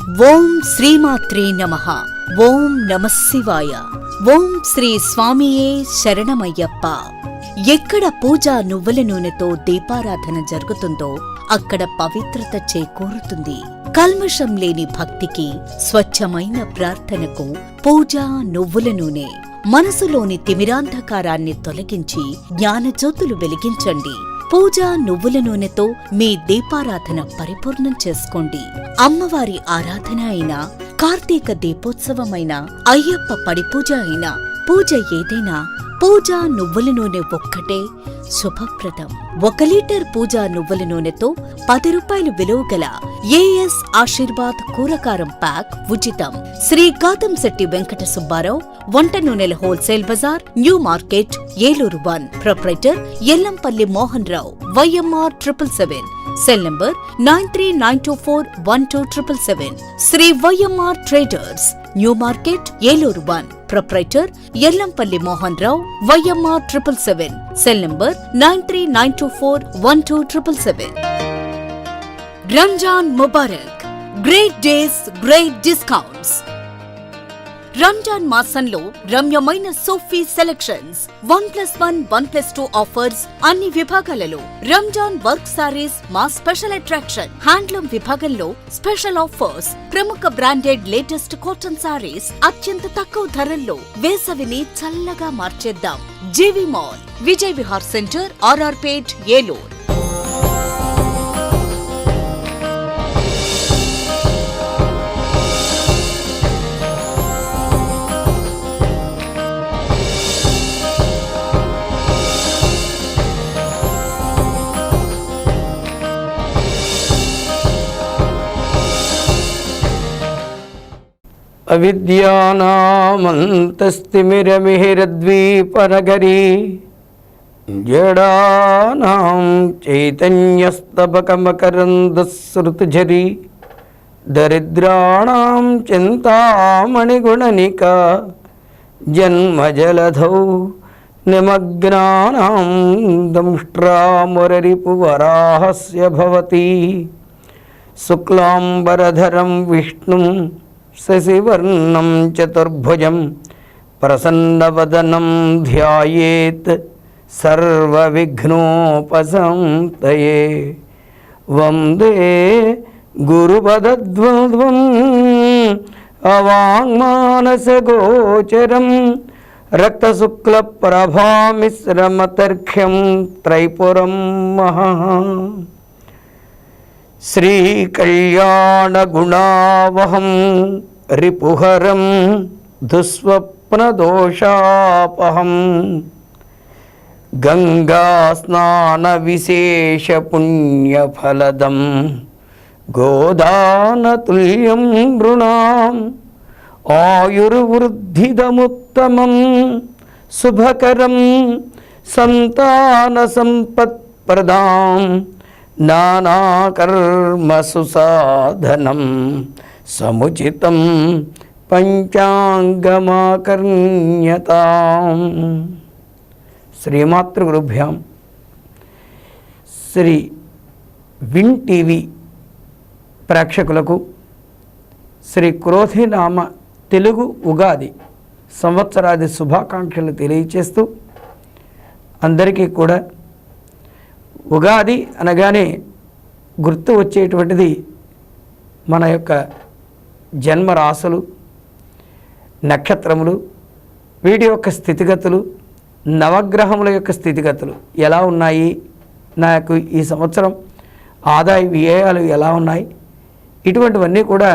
ఓం శ్రీమాత్రే నమ. ఓం నమశివాయ ఓం శ్రీ స్వామియే శరణమయ్యప్ప. ఎక్కడ పూజా నువ్వుల నూనెతో దీపారాధన జరుగుతుందో అక్కడ పవిత్రత చేకూరుతుంది. కల్మషం లేని భక్తికి స్వచ్ఛమైన ప్రార్థనకు పూజా నువ్వుల నూనె. మనసులోని తిమిరాంధకారాన్ని తొలగించి జ్ఞానజ్యోతులు వెలిగించండి. పూజా నువ్వుల నూనెతో మీ దీపారాధన పరిపూర్ణం చేసుకోండి. అమ్మవారి ఆరాధన అయినా కార్తీక దీపోత్సవమైన అయ్యప్ప పడిపూజ అయినా పూజ ఏదైనా పూజా నువ్వుల నూనె ఒక్కటే శుభప్రదం. ఒక లీటర్ పూజా నువ్వుల నూనెతో పది రూపాయలు విలువ గల ఏఎస్ ఆశీర్వాద్ కూరకారం ప్యాక్ ఉచితం. శ్రీ గాతం శెట్టి వెంకట సుబ్బారావు వంట నూనెల wholesale Bazar new market Eluru one. Proprietor Yellampalli Mohan Rao Y M R triple seven. Cell number nine three nine two four one two triple seven Sri Y M R traders new market Eluru one proprietor Yellampalli Mohan Rao Y M R triple seven cell number nine three nine two four one two triple seven Ramzan Mubarak great days great discounts Ramzan మాసంలో రమ్యమైన Sophie selections. One plus one one plus two offers అన్ని విభాగాలలో. Ramzan work saris మా special attraction. Handloom విభాగంలో special offers ప్రముఖ branded latest cotton saris అత్యంత తక్కువ ధరల్లో వేసవిని చల్లగా మార్చేద్దాం. GV mall Vijay Vihar centre RR Pet Eluru. అవిద్యానామంతస్తిమిరమిహిరద్వీపనగరీ జడానాం చైతన్యస్తబకమకరందశ్రుతిఝరీ దరిద్రాణం చింతామణిగుణనిక జన్మజలధౌ నిమగ్నానాం దంష్ట్రామురరిపువరాహస్య భవతి శుక్లాంబరధరం విష్ణుం శశివర్ణం చతుర్భుజం ప్రసన్నవదనం ధ్యాయేత్ సర్వవిఘ్నోపసంతయే. వందే గురుపదద్వద్వం అవాంగ్మానసగోచరం రక్తశుక్లప్రభామిశ్రమతర్ఘ్యం త్రైపురం మహా. శ్రీకళ్యాణగుణావహం రిపుహరం దుస్వప్నదోషాపహం గంగాస్నానవిశేషపుణ్యఫలదం గోదానతుల్యం నృణాం ఆయుర్వృద్ధిదముత్తమం శుభకరం సంతానసంపత్ప్రదాం నానాకర్మసు సాధనం సముచితం పంచాంగమాకర్ణ్యతాం. శ్రీమాతృగురుభ్యాం. శ్రీ విన్ టీవీ ప్రేక్షకులకు శ్రీ క్రోధినామ తెలుగు ఉగాది సంవత్సరాది శుభాకాంక్షలు తెలియచేస్తూ అందరికీ కూడా ఉగాది అనగానే గుర్తు వచ్చేటువంటిది మన యొక్క జన్మ రాసులు నక్షత్రములు వీటి యొక్క స్థితిగతులు నవగ్రహముల యొక్క స్థితిగతులు ఎలా ఉన్నాయి నాకు ఈ సంవత్సరం ఆదాయ వ్యయాలు ఎలా ఉన్నాయి ఇటువంటివన్నీ కూడా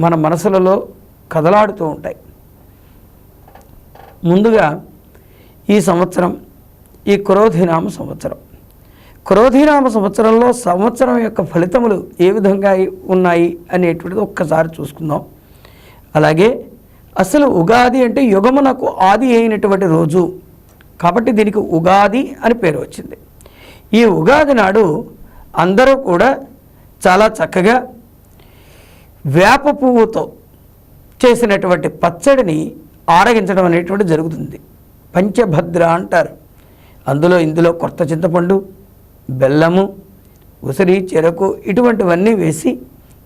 మన మనసులలో కదలాడుతూ ఉంటాయి. ముందుగా ఈ సంవత్సరం ఈ క్రోధినామ సంవత్సరం. క్రోధీనామ సంవత్సరంలో సంవత్సరం యొక్క ఫలితములు ఏ విధంగా ఉన్నాయి అనేటువంటిది ఒక్కసారి చూసుకుందాం. అలాగే అసలు ఉగాది అంటే యుగమునకు ఆది అయినటువంటి రోజు. కాబట్టి దీనికి ఉగాది అని పేరు వచ్చింది. ఈ ఉగాది నాడు అందరూ కూడా చాలా చక్కగా వేప పువ్వుతో చేసినటువంటి పచ్చడిని ఆరగించడం అనేటువంటి జరుగుతుంది. పంచభద్ర అంటారు. అందులో ఇందులో కొత్త చింతపండు బెల్లము ఉసిరి చెరకు ఇటువంటివన్నీ వేసి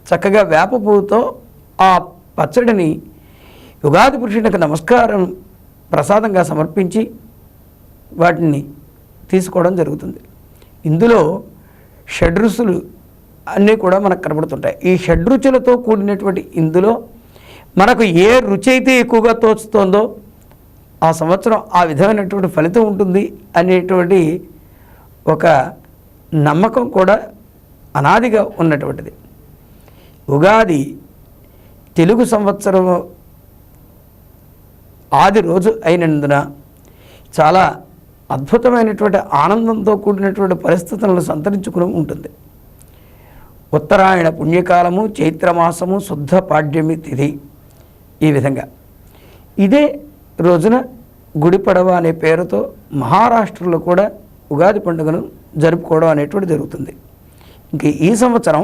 చక్కగా వేప పువ్వుతో ఆ పచ్చడిని యుగాది పురుషునికి నమస్కారం ప్రసాదంగా సమర్పించి వాటిని తీసుకోవడం జరుగుతుంది. ఇందులో షడ్రుచులు అన్నీ కూడా మనకు కనబడుతుంటాయి. ఈ షడ్రుచులతో కూడినటువంటి ఇందులో మనకు ఏ రుచి అయితే ఎక్కువగా తోచుతోందో ఆ సంవత్సరం ఆ విధమైనటువంటి ఫలితం ఉంటుంది అనేటువంటి ఒక నమ్మకం కూడా అనాదిగా ఉన్నటువంటిది. ఉగాది తెలుగు సంవత్సరం ఆది రోజు అయినందున చాలా అద్భుతమైనటువంటి ఆనందంతో కూడినటువంటి పరిస్థితులను సంతరించుకుని ఉంటుంది. ఉత్తరాయణ పుణ్యకాలము చైత్రమాసము శుద్ధ పాడ్యమి తిథి ఈ విధంగా. ఇదే రోజున గుడిపడవ అనే పేరుతో మహారాష్ట్రలో కూడా ఉగాది పండుగను జరుపుకోవడం అనేటువంటి జరుగుతుంది. ఇంక ఈ సంవత్సరం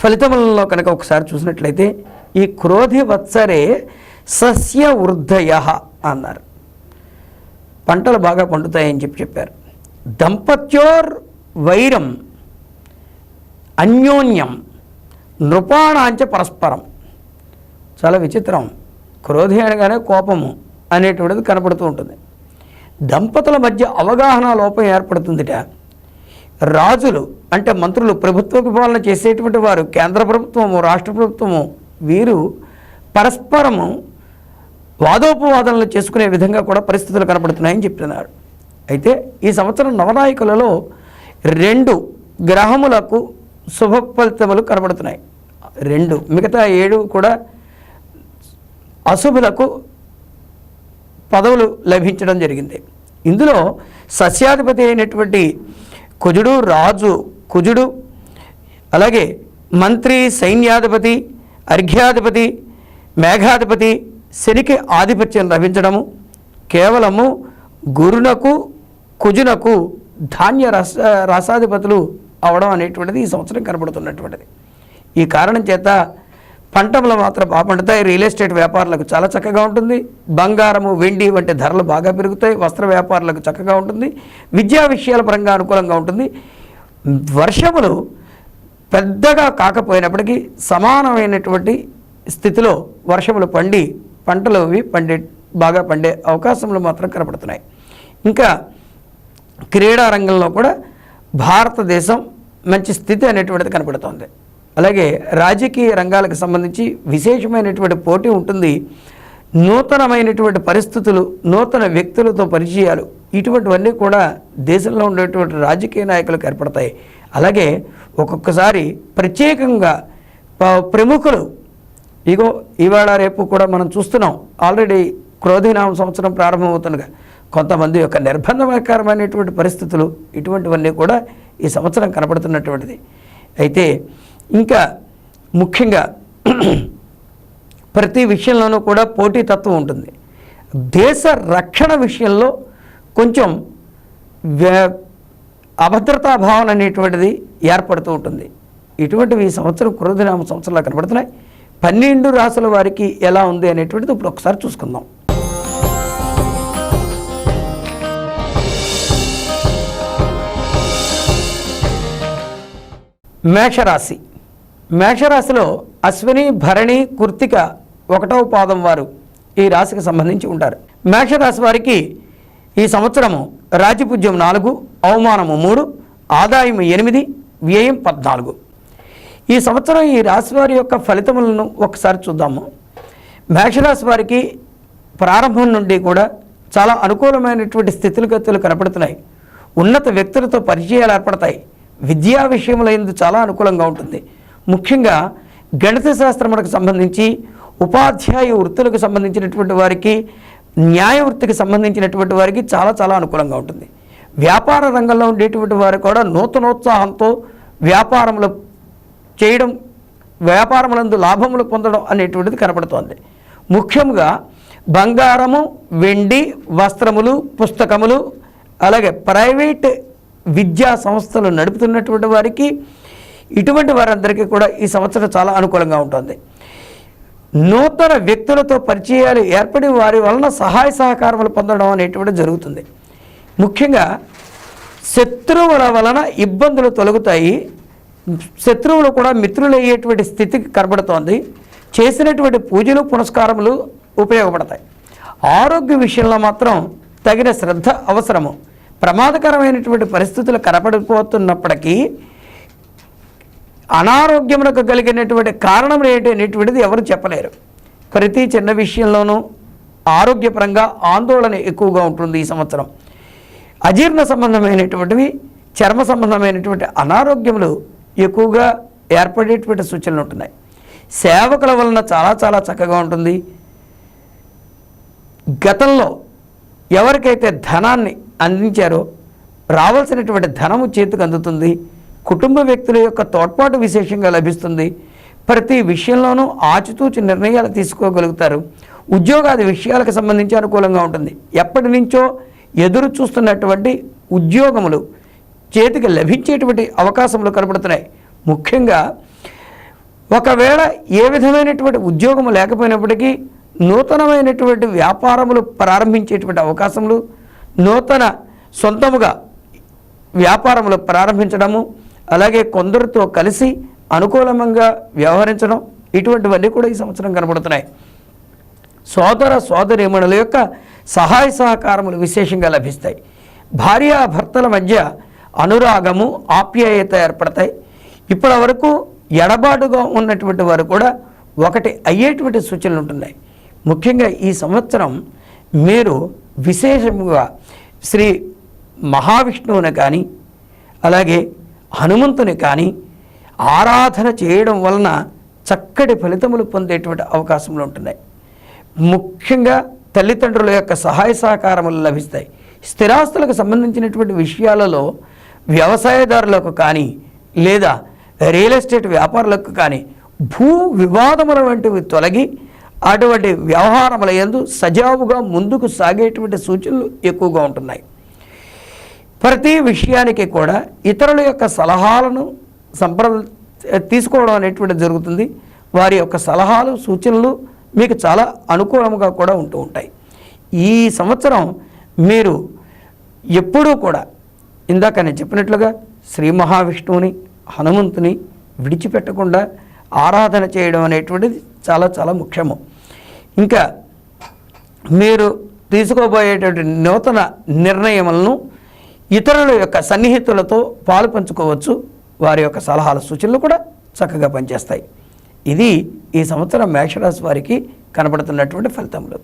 ఫలితములలో కనుక ఒకసారి చూసినట్లయితే ఈ క్రోధి వత్సరే సస్య వృద్ధయ అన్నారు. పంటలు బాగా పండుతాయని చెప్పి చెప్పారు. దంపత్యోర్ వైరం అన్యోన్యం నృపాణాంచ పరస్పరం. చాలా విచిత్రం. క్రోధి అనగానే కోపము అనేటువంటిది కనపడుతూ ఉంటుంది. దంపతుల మధ్య అవగాహన లోపం ఏర్పడుతుందిట. రాజులు అంటే మంత్రులు ప్రభుత్వ పాలన చేసేటువంటి వారు కేంద్ర ప్రభుత్వము రాష్ట్ర ప్రభుత్వము వీరు పరస్పరము వాదోపవాదనలు చేసుకునే విధంగా కూడా పరిస్థితులు కనపడుతున్నాయని చెప్తున్నారు. అయితే ఈ సంవత్సరం నవనాయకులలో రెండు గ్రహములకు శుభ ఫలితములు కనబడుతున్నాయి రెండు మిగతా ఏడు కూడా అశుభులకు పదవులు లభించడం జరిగింది. ఇందులో సస్యాధిపతి అయినటువంటి కుజుడు రాజు కుజుడు అలాగే మంత్రి సైన్యాధిపతి అర్ఘ్యాధిపతి మేఘాధిపతి శనికి ఆధిపత్యం లభించడము కేవలము గురునకు కుజునకు ధాన్య రస రసాధిపతులు అవడం అనేటువంటిది ఈ సంవత్సరం కనబడుతున్నటువంటిది. ఈ కారణం చేత పంటలు మాత్రం బాగా పండుతాయి. రియల్ ఎస్టేట్ వ్యాపారులకు చాలా చక్కగా ఉంటుంది. బంగారము వెండి వంటి ధరలు బాగా పెరుగుతాయి. వస్త్ర వ్యాపారులకు చక్కగా ఉంటుంది. విద్యా విషయాల పరంగా అనుకూలంగా ఉంటుంది. వర్షములు పెద్దగా కాకపోయినప్పటికీ సమానమైనటువంటి స్థితిలో వర్షములు పండి పంటలు అవి పండే బాగా పండే అవకాశములు మాత్రం కనపడుతున్నాయి. ఇంకా క్రీడా రంగంలో కూడా భారతదేశం మంచి స్థితి అనేటువంటిది కనపడుతోంది. అలాగే రాజకీయ రంగాలకు సంబంధించి విశేషమైనటువంటి పోటీ ఉంటుంది. నూతనమైనటువంటి పరిస్థితులు నూతన వ్యక్తులతో పరిచయాలు ఇటువంటివన్నీ కూడా దేశంలో ఉండేటువంటి రాజకీయ నాయకులకు ఏర్పడతాయి. అలాగే ఒక్కొక్కసారి ప్రత్యేకంగా ప్రముఖులు ఇగో ఇవాళ రేపు కూడా మనం చూస్తున్నాం. ఆల్రెడీ క్రోధినామ సంవత్సరం ప్రారంభమవుతుండగా కొంతమంది యొక్క నిర్బంధకరమైనటువంటి పరిస్థితులు ఇటువంటివన్నీ కూడా ఈ సంవత్సరం కనపడుతున్నటువంటిది. అయితే ఇంకా ముఖ్యంగా ప్రతి విషయంలోనూ కూడా పోటీతత్వం ఉంటుంది. దేశ రక్షణ విషయంలో కొంచెం వ్య- అభద్రతా భావన అనేటువంటిది ఏర్పడుతూ ఉంటుంది. ఇటువంటివి ఈ సంవత్సరం క్రోధనామ సంవత్సరంలో కనబడుతున్నాయి. పన్నెండు రాసుల వారికి ఎలా ఉంది అనేటువంటిది ఇప్పుడు ఒకసారి చూసుకుందాం. మేషరాశి. మేషరాశిలో అశ్విని భరణి కుర్తిక ఒకటవ పాదం వారు ఈ రాశికి సంబంధించి ఉంటారు. మేషరాశి వారికి ఈ సంవత్సరము రాజపూజ్యం నాలుగు అవమానము మూడు ఆదాయం ఎనిమిది వ్యయం పద్నాలుగు. ఈ సంవత్సరం ఈ రాశి వారి యొక్క ఫలితములను ఒకసారి చూద్దాము. మేషరాశి వారికి ప్రారంభం నుండి కూడా చాలా అనుకూలమైనటువంటి స్థితిగతులు కనపడుతున్నాయి. ఉన్నత వ్యక్తులతో పరిచయాలు ఏర్పడతాయి. విద్యా విషయంలో ఇందు చాలా అనుకూలంగా ఉంటుంది. ముఖ్యంగా గణిత శాస్త్రములకు సంబంధించి ఉపాధ్యాయ వృత్తులకు సంబంధించినటువంటి వారికి న్యాయ వృత్తికి సంబంధించినటువంటి వారికి చాలా చాలా అనుకూలంగా ఉంటుంది. వ్యాపార రంగంలో ఉండేటువంటి వారు కూడా నూతనోత్సాహంతో వ్యాపారంలో చేయడం వ్యాపారములందు లాభములు పొందడం అనేటువంటిది కనపడుతోంది. ముఖ్యంగా బంగారము వెండి వస్త్రములు పుస్తకములు అలాగే ప్రైవేట్ విద్యా సంస్థలు నడుపుతున్నటువంటి వారికి ఇటువంటి వారందరికీ కూడా ఈ సంవత్సరం చాలా అనుకూలంగా ఉంటుంది. నూతన వ్యక్తులతో పరిచయాలు ఏర్పడి వారి వలన సహాయ సహకారములు పొందడం అనేటువంటి జరుగుతుంది. ముఖ్యంగా శత్రువుల వలన ఇబ్బందులు తొలగుతాయి. శత్రువులు కూడా మిత్రులు అయ్యేటువంటి స్థితికి కనబడుతోంది. చేసినటువంటి పూజలు పునస్కారములు ఉపయోగపడతాయి. ఆరోగ్య విషయంలో మాత్రం తగిన శ్రద్ధ అవసరము. ప్రమాదకరమైనటువంటి పరిస్థితులు కనపడిపోతున్నప్పటికీ అనారోగ్యమునకు కలిగినటువంటి కారణం ఏంటి అనేటువంటిది ఎవరు చెప్పలేరు. ప్రతి చిన్న విషయంలోనూ ఆరోగ్యపరంగా ఆందోళన ఎక్కువగా ఉంటుంది ఈ సంవత్సరం. అజీర్ణ సంబంధమైనటువంటివి చర్మ సంబంధమైనటువంటి అనారోగ్యములు ఎక్కువగా ఏర్పడేటువంటి సూచనలు ఉంటున్నాయి. సేవకుల వలన చాలా చాలా చక్కగా ఉంటుంది. గతంలో ఎవరికైతే ధనాన్ని అందించారో రావాల్సినటువంటి ధనము చేతికి అందుతుంది. కుటుంబ వ్యక్తుల యొక్క తోడ్పాటు విశేషంగా లభిస్తుంది. ప్రతి విషయంలోనూ ఆచితూచి నిర్ణయాలు తీసుకోగలుగుతారు. ఉద్యోగాది విషయాలకు సంబంధించి అనుకూలంగా ఉంటుంది. ఎప్పటి నుంచో ఎదురు చూస్తున్నటువంటి ఉద్యోగములు చేతికి లభించేటువంటి అవకాశములు కనబడుతున్నాయి. ముఖ్యంగా ఒకవేళ ఏ విధమైనటువంటి ఉద్యోగము లేకపోయినప్పటికీ నూతనమైనటువంటి వ్యాపారములు ప్రారంభించేటువంటి అవకాశములు నూతన సొంతముగా వ్యాపారములు ప్రారంభించడము అలాగే కొందరితో కలిసి అనుకూలంగా వ్యవహరించడం ఇటువంటివన్నీ కూడా ఈ సంవత్సరం కనబడుతున్నాయి. సోదర సోదరీమణుల యొక్క సహాయ సహకారములు విశేషంగా లభిస్తాయి. భార్యాభర్తల మధ్య అనురాగము ఆప్యాయత ఏర్పడతాయి. ఇప్పటి వరకు ఎడబాటుగా ఉన్నటువంటి వారు కూడా ఒకటి అయ్యేటువంటి సూచనలు ఉంటున్నాయి. ముఖ్యంగా ఈ సంవత్సరం మీరు విశేషముగా శ్రీ మహావిష్ణువుని కానీ అలాగే హనుమంతుని కానీ ఆరాధన చేయడం వలన చక్కటి ఫలితములు పొందేటువంటి అవకాశములు ఉంటున్నాయి. ముఖ్యంగా తల్లిదండ్రుల యొక్క సహాయ సహకారములు లభిస్తాయి. స్థిరాస్తులకు సంబంధించినటువంటి విషయాలలో వ్యవసాయదారులకు కానీ లేదా రియల్ ఎస్టేట్ వ్యాపారులకు కానీ భూ వివాదముల వంటివి తొలగి అటువంటి వ్యవహారముల యందు సజావుగా ముందుకు సాగేటువంటి సూచనలు ఎక్కువగా ఉంటున్నాయి. ప్రతి విషయానికి కూడా ఇతరుల యొక్క సలహాలను సంప్ర తీసుకోవడం అనేటువంటిది జరుగుతుంది. వారి యొక్క సలహాలు సూచనలు మీకు చాలా అనుకూలంగా కూడా ఉంటూ ఉంటాయి. ఈ సంవత్సరం మీరు ఎప్పుడూ కూడా ఇందాక నేను చెప్పినట్లుగా శ్రీ మహావిష్ణువుని హనుమంతుని విడిచిపెట్టకుండా ఆరాధన చేయడం అనేటువంటిది చాలా చాలా ముఖ్యము. ఇంకా మీరు తీసుకోబోయేటువంటి నూతన నిర్ణయములను ఇతరుల యొక్క సన్నిహితులతో పాలు పంచుకోవచ్చు. వారి యొక్క సలహాల సూచనలు కూడా చక్కగా పనిచేస్తాయి. ఇది ఈ సంవత్సరం మేషరాశి వారికి కనబడుతున్నటువంటి ఫలితములు.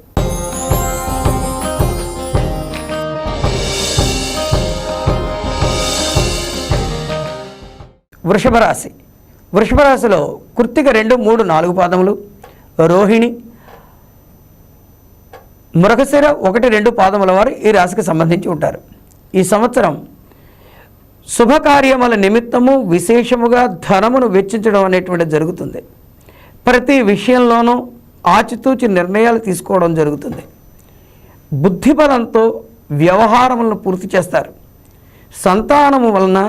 వృషభ రాశి. వృషభ రాశిలో కృత్తిక రెండు మూడు నాలుగు పాదములు. రోహిణి మృగశిర ఒకటి రెండు పాదముల వారు ఈ రాశికి సంబంధించి ఉంటారు. ఈ సంవత్సరం శుభకార్యముల నిమిత్తము విశేషముగా ధనమును వెచ్చించడం అనేటువంటిది జరుగుతుంది. ప్రతి విషయంలోనూ ఆచితూచి నిర్ణయాలు తీసుకోవడం జరుగుతుంది. బుద్ధిబలంతో వ్యవహారములను పూర్తి చేస్తారు. సంతానము వలన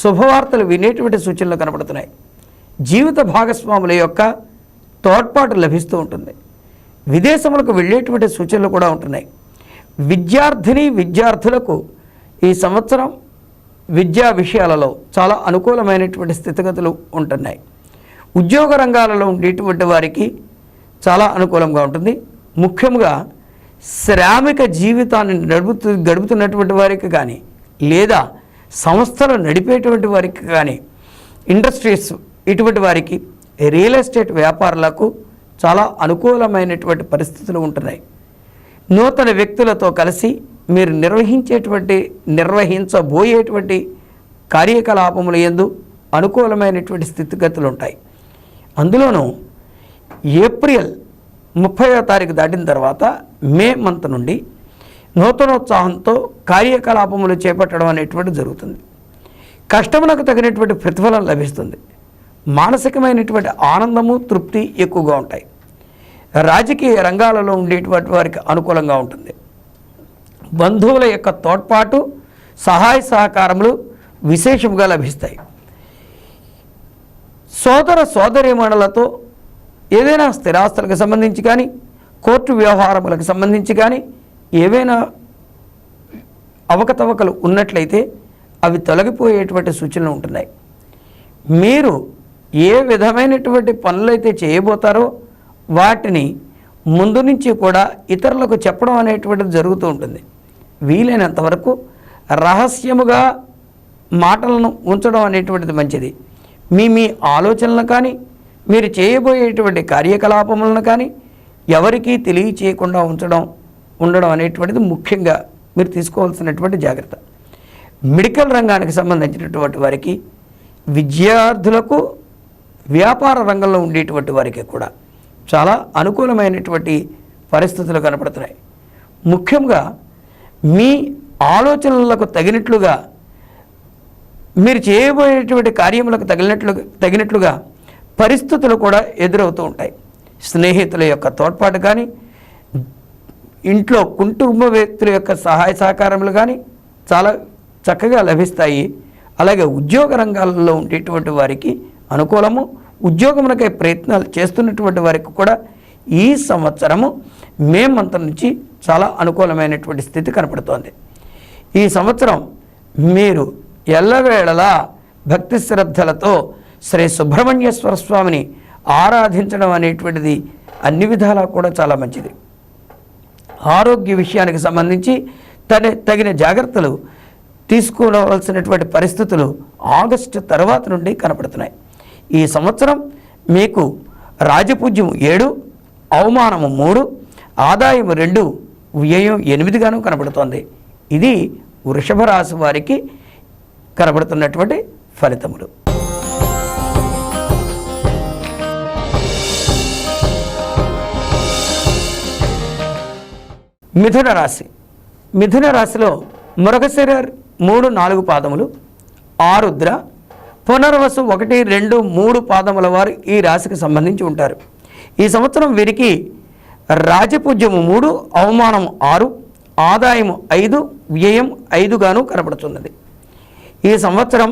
శుభవార్తలు వినేటువంటి సూచనలు కనబడుతున్నాయి జీవిత భాగస్వాముల యొక్క తోడ్పాటు లభిస్తూ ఉంటుంది. విదేశములకు వెళ్ళేటువంటి సూచనలు కూడా ఉంటున్నాయి. విద్యార్థిని విద్యార్థులకు ఈ సంవత్సరం విద్యా విషయాలలో చాలా అనుకూలమైనటువంటి స్థితిగతులు ఉంటున్నాయి. ఉద్యోగ రంగాలలో ఉండేటువంటి వారికి చాలా అనుకూలంగా ఉంటుంది. ముఖ్యంగా శ్రామిక జీవితాన్ని నడుపుతూ గడుపుతున్నటువంటి వారికి కానీ లేదా సంస్థలు నడిపేటువంటి వారికి కానీ ఇండస్ట్రీస్ ఇటువంటి వారికి రియల్ ఎస్టేట్ వ్యాపారులకు చాలా అనుకూలమైనటువంటి పరిస్థితులు ఉంటున్నాయి. నూతన వ్యక్తులతో కలిసి మీరు నిర్వహించేటువంటి నిర్వహించబోయేటువంటి కార్యకలాపముల ఎందు అనుకూలమైనటువంటి స్థితిగతులు ఉంటాయి అందులోనూ ఏప్రిల్ ముప్పైవ తారీఖు దాటిన తర్వాత మే మంత్ నుండి నూతనోత్సాహంతో కార్యకలాపములు చేపట్టడం అనేటువంటి జరుగుతుంది. కష్టములకు తగినటువంటి ప్రతిఫలం లభిస్తుంది. మానసికమైనటువంటి ఆనందము తృప్తి ఎక్కువగా ఉంటాయి. రాజకీయ రంగాలలో ఉండేటువంటి వారికి అనుకూలంగా ఉంటుంది. బంధువుల యొక్క తోడ్పాటు సహాయ సహకారములు విశేషముగా లభిస్తాయి. సోదర సోదరీమణులతో ఏదైనా స్థిరాస్తులకు సంబంధించి కానీ కోర్టు వ్యవహారములకు సంబంధించి కానీ ఏవైనా అవకతవకలు ఉన్నట్లయితే అవి తొలగిపోయేటువంటి సూచనలు ఉంటున్నాయి. మీరు ఏ విధమైనటువంటి పనులైతే చేయబోతారో వాటిని ముందు నుంచి కూడా ఇతరులకు చెప్పడం అనేటువంటిది జరుగుతూ ఉంటుంది. వీలైనంత వరకు రహస్యముగా మాటలను ఉంచడం అనేటువంటిది మంచిది. మీ మీ ఆలోచనలు కానీ మీరు చేయబోయేటువంటి కార్యకలాపములను కానీ ఎవరికీ తెలియచేయకుండా ఉంచడం ఉండడం అనేటువంటిది ముఖ్యంగా మీరు తీసుకోవాల్సినటువంటి జాగ్రత్త. మెడికల్ రంగానికి సంబంధించినటువంటి వారికి విద్యార్థులకు వ్యాపార రంగంలో ఉండేటువంటి వారికి కూడా చాలా అనుకూలమైనటువంటి పరిస్థితులు కనపడుతున్నాయి. ముఖ్యంగా మీ ఆలోచనలకు తగినట్లుగా మీరు చేయబోయేటువంటి కార్యములకు తగినట్లు తగినట్లుగా పరిస్థితులు కూడా ఎదురవుతూ ఉంటాయి. స్నేహితుల యొక్క తోడ్పాటు కానీ ఇంట్లో కుటుంబ వ్యక్తుల యొక్క సహాయ సహకారములు కానీ చాలా చక్కగా లభిస్తాయి. అలాగే ఉద్యోగ రంగాలలో ఉండేటువంటి వారికి అనుకూలము ఉద్యోగములకై ప్రయత్నాలు చేస్తున్నటువంటి వారికి కూడా ఈ సంవత్సరము మే మంత్ నుంచి చాలా అనుకూలమైనటువంటి స్థితి కనపడుతోంది. ఈ సంవత్సరం మీరు ఎల్లవేళలా భక్తి శ్రద్ధలతో శ్రీ సుబ్రహ్మణ్యేశ్వర స్వామిని ఆరాధించడం అనేటువంటిది అన్ని విధాలా కూడా చాలా మంచిది. ఆరోగ్య విషయానికి సంబంధించి తన తగిన జాగ్రత్తలు తీసుకోవలసినటువంటి పరిస్థితులు ఆగస్టు తర్వాత నుండి కనపడుతున్నాయి. ఈ సంవత్సరం మీకు రాజపూజ్యం ఏడు అవమానము మూడు ఆదాయం రెండు వ్యయం ఎనిమిదిగాను కనబడుతోంది. ఇది వృషభ రాశి వారికి కనబడుతున్నటువంటి ఫలితములు. మిథున రాశి. మిథున రాశిలో మృగశిర మూడు నాలుగు పాదములు ఆరుద్ర పునర్వసు ఒకటి రెండు మూడు పాదముల వారు ఈ రాశికి సంబంధించి ఉంటారు. ఈ సంవత్సరం వీరికి రాజపూజ్యము మూడు అవమానం ఆరు ఆదాయము ఐదు వ్యయం ఐదుగాను కనబడుతున్నది. ఈ సంవత్సరం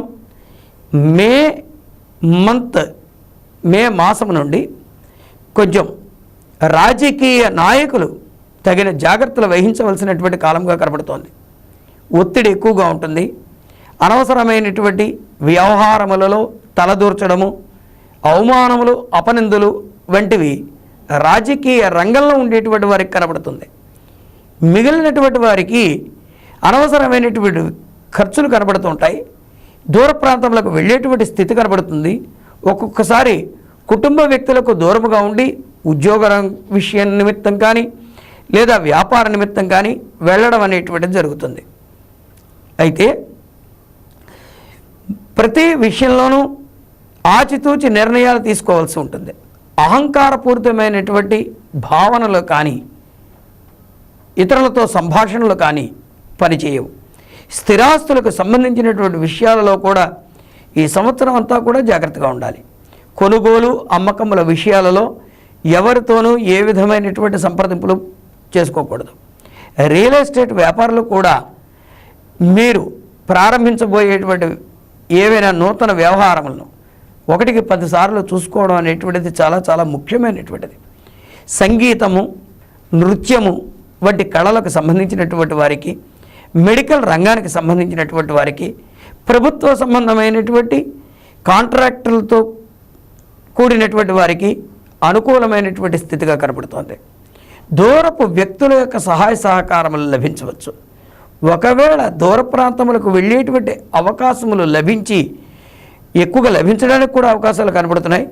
మే మంత్ మే మాసం నుండి కొంచెం రాజకీయ నాయకులు తగిన జాగ్రత్తలు వహించవలసినటువంటి కాలంగా కనబడుతోంది. ఒత్తిడి ఎక్కువగా ఉంటుంది. అనవసరమైనటువంటి వ్యవహారములలో తలదూర్చడము అవమానములు అపనిందులు వంటివి రాజకీయ రంగంలో ఉండేటువంటి వారికి కనబడుతుంది. మిగిలినటువంటి వారికి అనవసరమైనటువంటి ఖర్చులు కనబడుతుంటాయి దూర ప్రాంతంలోకి వెళ్ళేటువంటి స్థితి కనబడుతుంది. ఒక్కొక్కసారి కుటుంబ వ్యక్తులకు దూరముగా ఉండి ఉద్యోగ విషయం నిమిత్తం కానీ లేదా వ్యాపార నిమిత్తం కానీ వెళ్ళడం అనేటువంటిది జరుగుతుంది. అయితే ప్రతి విషయంలోనూ ఆచితూచి నిర్ణయాలు తీసుకోవాల్సి ఉంటుంది. అహంకారపూరితమైనటువంటి భావనలు కానీ ఇతరులతో సంభాషణలు కానీ పనిచేయవు. స్థిరాస్తులకు సంబంధించినటువంటి విషయాలలో కూడా ఈ సంవత్సరం అంతా కూడా జాగ్రత్తగా ఉండాలి. కొనుగోలు అమ్మకముల విషయాలలో ఎవరితోనూ ఏ విధమైనటువంటి సంప్రదింపులు చేసుకోకూడదు. రియల్ ఎస్టేట్ వ్యాపారులు కూడా మీరు ప్రారంభించబోయేటువంటి ఏవైనా నూతన వ్యవహారములను ఒకటికి పదిసార్లు చూసుకోవడం అనేటువంటిది చాలా చాలా ముఖ్యమైనటువంటిది. సంగీతము నృత్యము వంటి కళలకు సంబంధించినటువంటి వారికి మెడికల్ రంగానికి సంబంధించినటువంటి వారికి ప్రభుత్వ సంబంధమైనటువంటి కాంట్రాక్టులతో కూడినటువంటి వారికి అనుకూలమైనటువంటి స్థితిగా కనబడుతోంది దూరపు వ్యక్తుల యొక్క సహాయ సహకారములు లభించవచ్చు. ఒకవేళ దూర ప్రాంతములకు వెళ్ళేటువంటి అవకాశములు లభించి ఎక్కువగా లభించడానికి కూడా అవకాశాలు కనబడుతున్నాయి.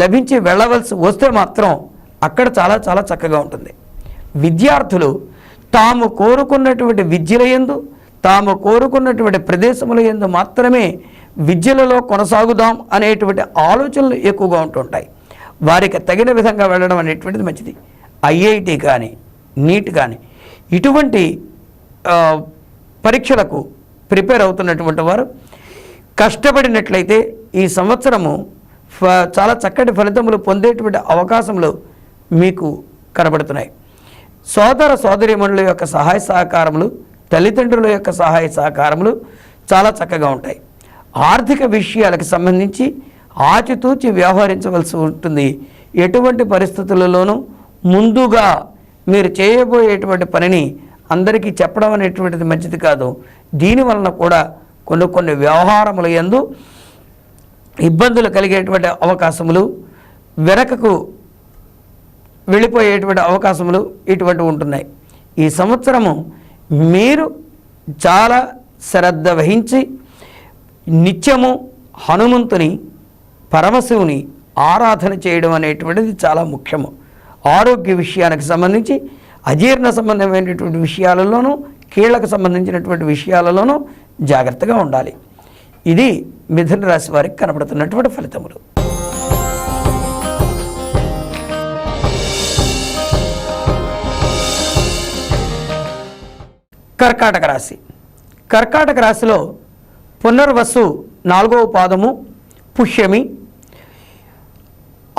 లభించి వెళ్ళవలసి వస్తే మాత్రం అక్కడ చాలా చాలా చక్కగా ఉంటుంది. విద్యార్థులు తాము కోరుకున్నటువంటి విద్యల ఎందు తాము కోరుకున్నటువంటి ప్రదేశముల యందు మాత్రమే విద్యలలో కొనసాగుదాం అనేటువంటి ఆలోచనలు ఎక్కువగా ఉంటుంటాయి. వారికి తగిన విధంగా వెళ్ళడం అనేటువంటిది మంచిది. ఐఐటి కానీ నీట్ కానీ ఇటువంటి పరీక్షలకు ప్రిపేర్ అవుతున్నటువంటి వారు కష్టపడినట్లయితే ఈ సంవత్సరము ఫ- చాలా చక్కటి ఫలితములు పొందేటువంటి అవకాశములు మీకు కనబడుతున్నాయి. సోదర సోదరిమణుల యొక్క సహాయ సహకారములు తల్లిదండ్రుల యొక్క సహాయ సహకారములు చాలా చక్కగా ఉంటాయి. ఆర్థిక విషయాలకు సంబంధించి ఆచితూచి వ్యవహరించవలసి ఉంటుంది. ఎటువంటి పరిస్థితులలోనూ ముందుగా మీరు చేయబోయేటువంటి పనిని అందరికీ చెప్పడం అనేటువంటిది మంచిది కాదు. దీని వలన కూడా కొన్ని కొన్ని వ్యవహారముల ఎందు ఇబ్బందులు కలిగేటువంటి అవకాశములు వెనకకు వెళ్ళిపోయేటువంటి అవకాశములు ఇటువంటి ఉంటున్నాయి. ఈ సంవత్సరము మీరు చాలా శ్రద్ధ వహించి నిత్యము హనుమంతుని పరమశివుని ఆరాధన చేయడం అనేటువంటిది చాలా ముఖ్యము. ఆరోగ్య విషయానికి సంబంధించి అజీర్ణ సంబంధమైనటువంటి విషయాలలోనూ కీళ్ళకు సంబంధించినటువంటి విషయాలలోనూ జాగ్రత్తగా ఉండాలి. ఇది మిథున రాశి వారికి కనబడుతున్నటువంటి ఫలితములు. కర్కాటక రాశి. కర్కాటక రాశిలో పునర్వసు నాలుగవ పాదము పుష్యమి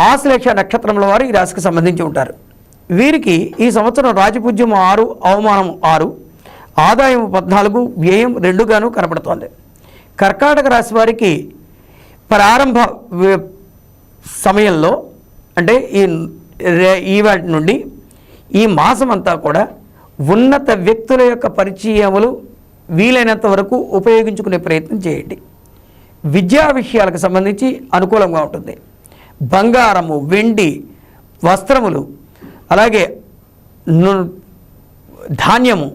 ఆశ్లేష నక్షత్రంలో వారు ఈ రాశికి సంబంధించి ఉంటారు. వీరికి ఈ సంవత్సరం రాజపూజ్యం ఆరు అవమానం ఆరు ఆదాయం పద్నాలుగు వ్యయం రెండుగాను కనపడుతోంది. కర్కాటక రాశి వారికి ప్రారంభ సమయంలో అంటే ఈ రే- ఈవాటి నుండి ఈ మాసం అంతా కూడా ఉన్నత వ్యక్తుల యొక్క పరిచయములు వీలైనంత వరకు ఉపయోగించుకునే ప్రయత్నం చేయండి. విద్యా విషయాలకు సంబంధించి అనుకూలంగా ఉంటుంది. బంగారము వెండి వస్త్రములు అలాగే ధాన్యము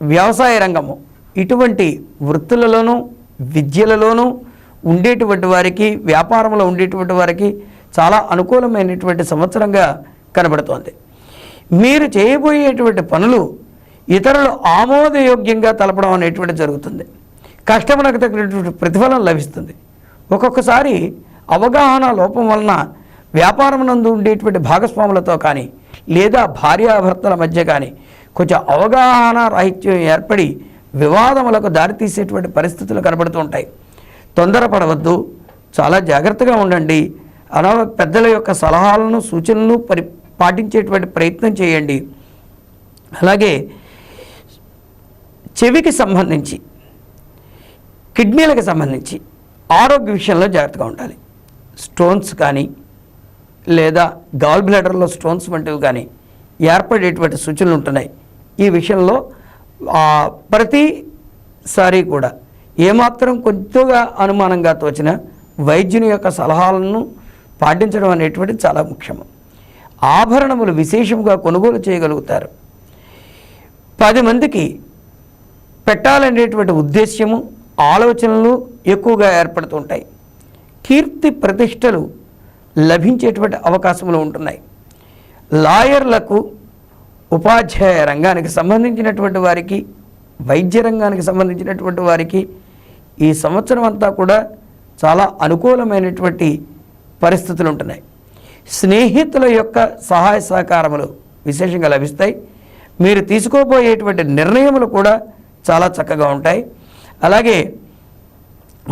వ్యవసాయ రంగము ఇటువంటి వృత్తులలోనూ విద్యలలోనూ ఉండేటువంటి వారికి వ్యాపారంలో ఉండేటువంటి వారికి చాలా అనుకూలమైనటువంటి సంవత్సరంగా కనబడుతోంది. మీరు చేయబోయేటువంటి పనులు ఇతరులు ఆమోదయోగ్యంగా తలపడం అనేటువంటి జరుగుతుంది. కష్టమునకు తగినటువంటి ప్రతిఫలం లభిస్తుంది. ఒక్కొక్కసారి అవగాహన లోపం వలన వ్యాపారం నందు ఉండేటువంటి భాగస్వాములతో కానీ లేదా భార్యాభర్తల మధ్య కానీ కొంచెం అవగాహన రాహిత్యం ఏర్పడి వివాదములకు దారితీసేటువంటి పరిస్థితులు కనబడుతూ ఉంటాయి. తొందరపడవద్దు. చాలా జాగ్రత్తగా ఉండండి. అలా పెద్దల యొక్క సలహాలను సూచనలను పరి పాటించేటువంటి ప్రయత్నం చేయండి. అలాగే చెవికి సంబంధించి కిడ్నీలకు సంబంధించి ఆరోగ్య విషయంలో జాగ్రత్తగా ఉండాలి. స్టోన్స్ కానీ లేదా గాల్ బ్లాడర్లో స్టోన్స్ వంటివి కానీ ఏర్పడేటువంటి సూచనలు ఉంటున్నాయి. ఈ విషయంలో ప్రతిసారి కూడా ఏమాత్రం కొద్దిగా అనుమానంగా తోచిన వైద్యుని యొక్క సలహాలను పాటించడం అనేటువంటిది చాలా ముఖ్యము. ఆభరణములు విశేషంగా కొనుగోలు చేయగలుగుతారు. పది మందికి పెట్టాలనేటువంటి ఉద్దేశ్యము ఆలోచనలు ఎక్కువగా ఏర్పడుతుంటాయి కీర్తి ప్రతిష్టలు లభించేటువంటి అవకాశములు ఉంటున్నాయి. లాయర్లకు ఉపాధ్యాయ రంగానికి సంబంధించినటువంటి వారికి వైద్య రంగానికి సంబంధించినటువంటి వారికి ఈ సంవత్సరం అంతా కూడా చాలా అనుకూలమైనటువంటి పరిస్థితులు ఉంటున్నాయి. స్నేహితుల యొక్క సహాయ సహకారములు విశేషంగా లభిస్తాయి. మీరు తీసుకోబోయేటువంటి నిర్ణయములు కూడా చాలా చక్కగా ఉంటాయి. అలాగే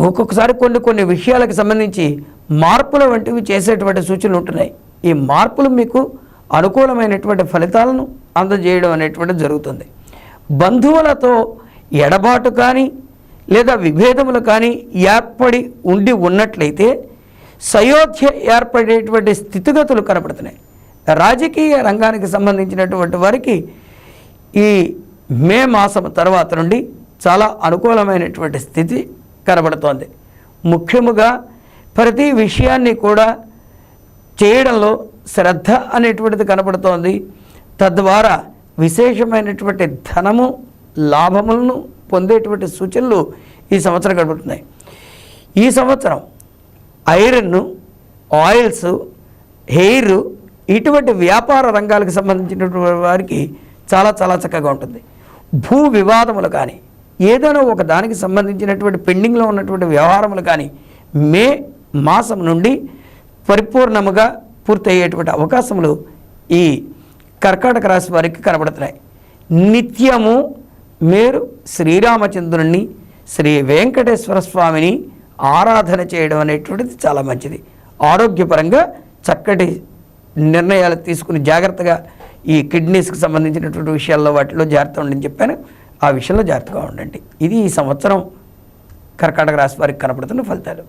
ఒక్కొక్కసారి కొన్ని కొన్ని విషయాలకు సంబంధించి మార్పుల వంటివి చేసేటువంటి సూచనలు ఉంటున్నాయి. ఈ మార్పులు మీకు అనుకూలమైనటువంటి ఫలితాలను అందజేయడం అనేటువంటిది జరుగుతుంది. బంధువులతో ఎడబాటు కానీ లేదా విభేదములు కానీ ఏర్పడి ఉండి ఉన్నట్లయితే సయోధ్య ఏర్పడేటువంటి స్థితిగతులు కనపడుతున్నాయి. రాజకీయ రంగానికి సంబంధించినటువంటి వారికి ఈ మే మాసం తర్వాత నుండి చాలా అనుకూలమైనటువంటి స్థితి కనబడుతోంది. ముఖ్యముగా ప్రతి విషయాన్ని కూడా చేయడంలో శ్రద్ధ అనేటువంటిది కనబడుతోంది. తద్వారా విశేషమైనటువంటి ధనము లాభములను పొందేటువంటి సూచనలు ఈ సంవత్సరం కనబడుతున్నాయి. ఈ సంవత్సరం ఐరన్ ఆయిల్స్ హెయిర్ ఇటువంటి వ్యాపార రంగాలకు సంబంధించినటువంటి వారికి చాలా చాలా చక్కగా ఉంటుంది. భూ వివాదములు కానీ ఏదైనా ఒక దానికి సంబంధించినటువంటి పెండింగ్లో ఉన్నటువంటి వ్యవహారములు కానీ మే మాసం నుండి పరిపూర్ణముగా పూర్తయ్యేటువంటి అవకాశములు ఈ కర్కాటక రాశి వారికి కనబడుతున్నాయి. నిత్యము మీరు శ్రీరామచంద్రుని శ్రీ వెంకటేశ్వర స్వామిని ఆరాధన చేయడం అనేటువంటిది చాలా మంచిది. ఆరోగ్యపరంగా చక్కటి నిర్ణయాలు తీసుకుని జాగ్రత్తగా ఈ కిడ్నీస్కి సంబంధించినటువంటి విషయాల్లో వాటిలో జాగ్రత్త ఉండని చెప్పాను. ఆ విషయంలో జాగ్రత్తగా ఉండండి. ఇది ఈ సంవత్సరం కర్కాటక రాశి వారికి కనపడుతున్న ఫలితాలు.